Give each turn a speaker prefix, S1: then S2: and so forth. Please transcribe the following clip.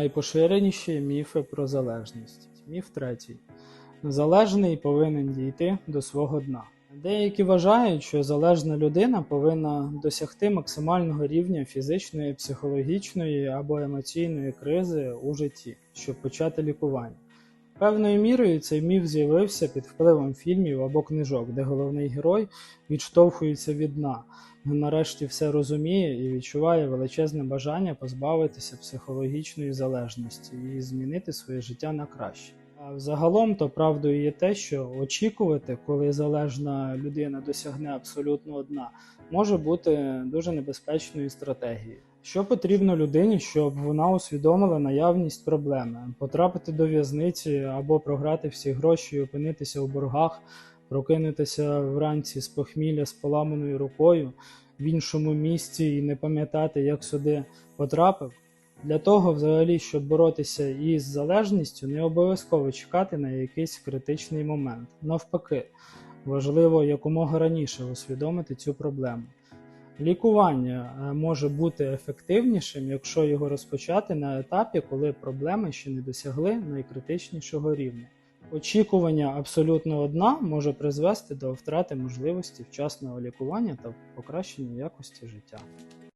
S1: Найпоширеніші міфи про залежність. Міф третій. Залежний повинен дійти до свого дна. Деякі вважають, що залежна людина повинна досягти максимального рівня фізичної, психологічної або емоційної кризи у житті, щоб почати лікування. Певною мірою цей міф з'явився під впливом фільмів або книжок, де головний герой відштовхується від дна, нарешті все розуміє і відчуває величезне бажання позбавитися психологічної залежності і змінити своє життя на краще. А взагалом, то правдою є те, що очікувати, коли залежна людина досягне абсолютного дна, може бути дуже небезпечною стратегією. Що потрібно людині, щоб вона усвідомила наявність проблеми, потрапити до в'язниці або програти всі гроші, і опинитися у боргах, прокинутися вранці з похмілля з поламаною рукою в іншому місці і не пам'ятати, як сюди потрапив. Для того, взагалі, щоб боротися із залежністю, не обов'язково чекати на якийсь критичний момент. Навпаки, важливо якомога раніше усвідомити цю проблему. Лікування е, може бути ефективнішим, якщо його розпочати на етапі, коли проблеми ще не досягли найкритичнішого рівня. Очікування абсолютного дна може призвести до втрати можливості вчасного лікування та покращення якості життя.